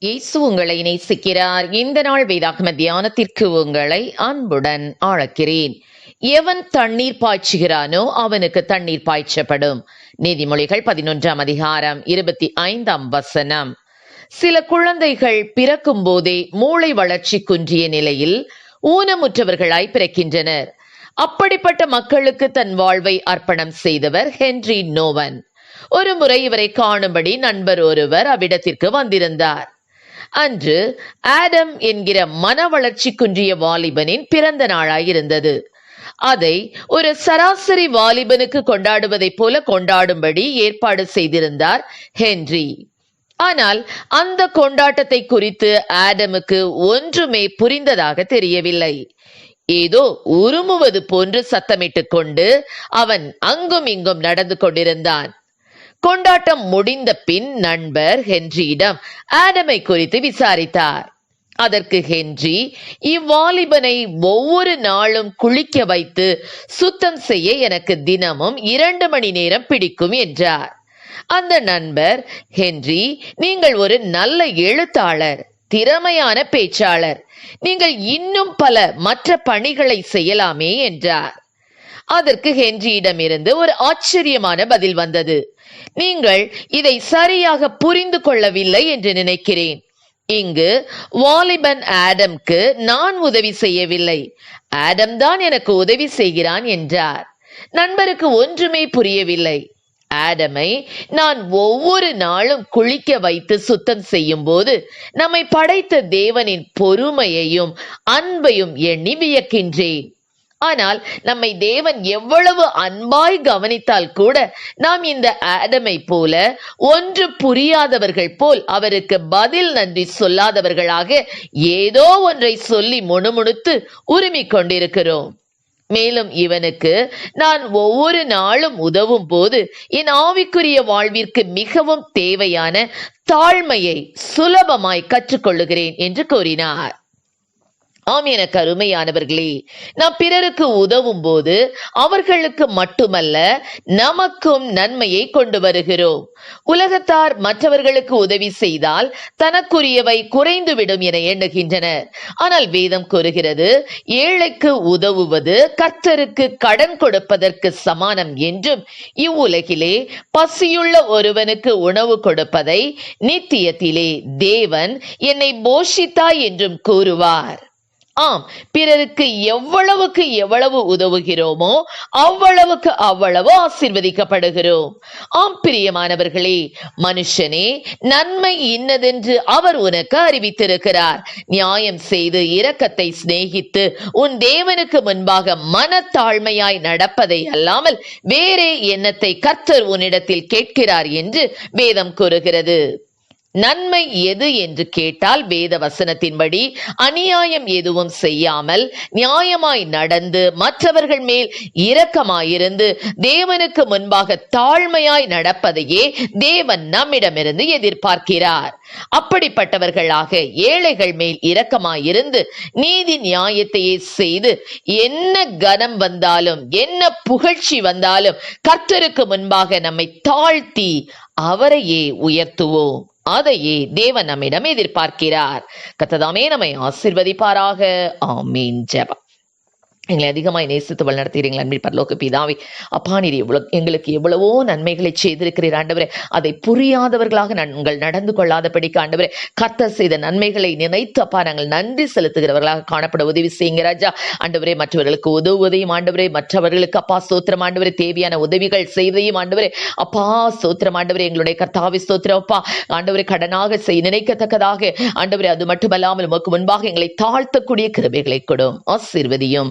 இயேசு உங்களை நேசிக்கிறார் இந்த நாள் வேதாகம தியானத்திற்கு உங்களை அன்புடன் அழைக்கிறேன் எவன் தண்ணீர் பாய்ச்சுகிறானோ அவனுக்கு தண்ணீர் பாய்ச்சப்படும். நீதிமொழிகள் பதினொன்றாம் அதிகாரம் இருபத்தி ஐந்தாம் வசனம். சில குழந்தைகள் பிறக்கும் போதே மூளை வளர்ச்சி குன்றிய நிலையில் ஊனமுற்றவர்களாய் பிறக்கின்றனர். அப்படிப்பட்ட மக்களுக்கு தன் வாழ்வை அர்ப்பணம் செய்தவர் ஹென்றி நோவன். ஒரு முறை இவரை காணும்படி நண்பர் ஒருவர் அவ்விடத்திற்கு வந்திருந்தார். அன்று ஆடம் என்கிற மன வளர்ச்சி குன்றிய வாலிபனின் பிறந்த நாளாயிருந்தது. அதை ஒரு சராசரி வாலிபனுக்கு கொண்டாடுவதைப் போல கொண்டாடும்படி ஏற்பாடு செய்திருந்தார் ஹென்றி. ஆனால் அந்த கொண்டாட்டத்தை குறித்து ஆடமுக்கு ஒன்றுமே புரிந்ததாக தெரியவில்லை. ஏதோ உருமுவது போன்று சத்தமிட்டுக் கொண்டு அவன் அங்கும் இங்கும் நடந்து கொண்டிருந்தான். கொண்டாட்டம் முடிந்த பின் நண்பர் ஹென்ரியிடம் ஆடமை குறித்து விசாரித்தார். அதற்கு ஹென்றி இவ்வாலிபனை ஒவ்வொரு நாளும் குளிக்க வைத்து சுத்தம் செய்ய எனக்கு தினமும் இரண்டு மணி நேரம் பிடிக்கும் என்றார். அந்த நண்பர் ஹென்றி நீங்கள் ஒரு நல்ல எழுத்தாளர் திறமையான பேச்சாளர் நீங்கள் இன்னும் பல மற்ற பணிகளை செய்யலாமே என்றார். அதற்கு ஹென்ரியிடமிருந்து ஒரு ஆச்சரியமான பதில் வந்தது. நீங்கள் இதை சரியாக புரிந்து கொள்ளவில்லை என்று நினைக்கிறேன். இங்கு வாலிபன் ஆடம்க்கு நான் உதவி செய்யவில்லை. ஆடம் தான் எனக்கு உதவி செய்கிறான் என்றார். நண்பருக்கு ஒன்றுமே புரியவில்லை. ஆடமை நான் ஒவ்வொரு நாளும் குளிக்க வைத்து சுத்தம் செய்யும் போது நம்மை படைத்த தேவனின் பொறுமையையும் அன்பையும் எண்ணி வியக்கின்றேன். ஆனால் நம்மை தேவன் எவ்வளவு அன்பாய் கவனித்தால் கூட நாம் இந்த ஆடமை போல ஒன்று புரியாதவர்கள் போல் அவருக்கு பதில் நன்றி சொல்லாதவர்களாக ஏதோ ஒன்றை சொல்லி முணுமுணுத்து உரிமிக் கொண்டிருக்கிறோம். மேலும் இவனுக்கு நான் ஒவ்வொரு நாளும் உதவும் போது என் ஆவிக்குரிய வாழ்விற்கு மிகவும் தேவையான தாழ்மையை சுலபமாய் கற்றுக்கொள்ளுகிறேன் என்று கூறினார். ஆம் என கருமையானவர்களே நாம் பிறருக்கு உதவும் போது அவர்களுக்கு மட்டுமல்ல நமக்கும் நன்மையை கொண்டு வருகிறோம். உலகத்தார் மற்றவர்களுக்கு உதவி செய்தால் தனக்குரியவை குறைந்துவிடும் என எண்ணுகின்றனர். ஆனால் வேதம் கூறுகிறது ஏழைக்கு உதவுவது கர்த்தருக்கு கடன் கொடுப்பதற்கு சமானம் என்றும் இவ்வுலகிலே பசியுள்ள ஒருவனுக்கு உணவு கொடுப்பதை நித்தியத்திலே தேவன் என்னை போஷித்தாய் என்றும் கூறுவார். ஆம் பிறருக்கு எவ்வளவுக்கு எவ்வளவு உதவுகிறோமோ அவ்வளவுக்கு அவ்வளவு ஆசிர்வதிக்கப்படுகிறோம். ஆம் பிரியமானவர்களே மனுஷனே நன்மை இன்னதென்று அவர் உனக்கு அறிவித்திருக்கிறார். நியாயம் செய்து இரக்கத்தை சிநேகித்து உன் தேவனுக்கு முன்பாக மனத்தாழ்மையாய் நடப்பதை அல்லாமல் வேறே எண்ணத்தை கர்த்தர் உன்னிடத்தில் கேட்கிறார் என்று வேதம் கூறுகிறது. நன்மை எது என்று கேட்டால் வேத வசனத்தின்படி அநியாயம் எதுவும் செய்யாமல் நியாயமாய் நடந்து மற்றவர்கள் மேல் இரக்கமாயிருந்து தேவனுக்கு முன்பாக தாழ்மையாய் நடப்பதையே தேவன் நம்மிடமிருந்து எதிர்பார்க்கிறார். அப்படிப்பட்டவர்களாக ஏழைகள் மேல் இரக்கமாயிருந்து நீதி நியாயத்தையே செய்து என்ன கனம் வந்தாலும் என்ன புகழ்ச்சி வந்தாலும் கர்த்தருக்கு முன்பாக நம்மை தாழ்த்தி அவரையே உயர்த்துவோம். அதையே தேவன் நம்மிடம் எதிர்பார்க்கிறார். கத்ததாமே நம்மை ஆசிர்வதிப்பாராக. ஆமீன். ஜபம். எங்களை அதிகமாக நேசித்து வழிநடத்துகிறீங்கள் அன்பில் பரலோக பிதாவி. அப்பா நீர் எவ்வளவு எங்களுக்கு எவ்வளவோ நன்மைகளை செய்திருக்கிறீர் ஆண்டவரே. அதை புரியாதவர்களாக நாங்கள் நடந்து கொள்ளாதபடிக்கு ஆண்டவரே. கர்த்தர் செய்த நன்மைகளை நினைத்து அப்பா நாங்கள் நன்றி செலுத்துகிறவர்களாக காணப்பட உதவி செய்யுங்க ராஜா. ஆண்டவரே மற்றவர்களுக்கு உதவுவதையும் ஆண்டவரே மற்றவர்களுக்கு அப்பா சோத்திரம் ஆண்டவரே. தேவையான உதவிகள் செய்வதையும் ஆண்டவரே. அப்பா சோத்திரம் ஆண்டவரே. எங்களுடைய கர்த்தாவி சோத்திரம் அப்பா. ஆண்டவரே கடனாக செய் நினைக்கத்தக்கதாக. ஆண்டவரே அது மட்டுமல்லாமல் உமக்கு முன்பாக எங்களை தாழ்த்தக்கூடிய கிருபைகளை கொடும் ஆசீர்வதியும்.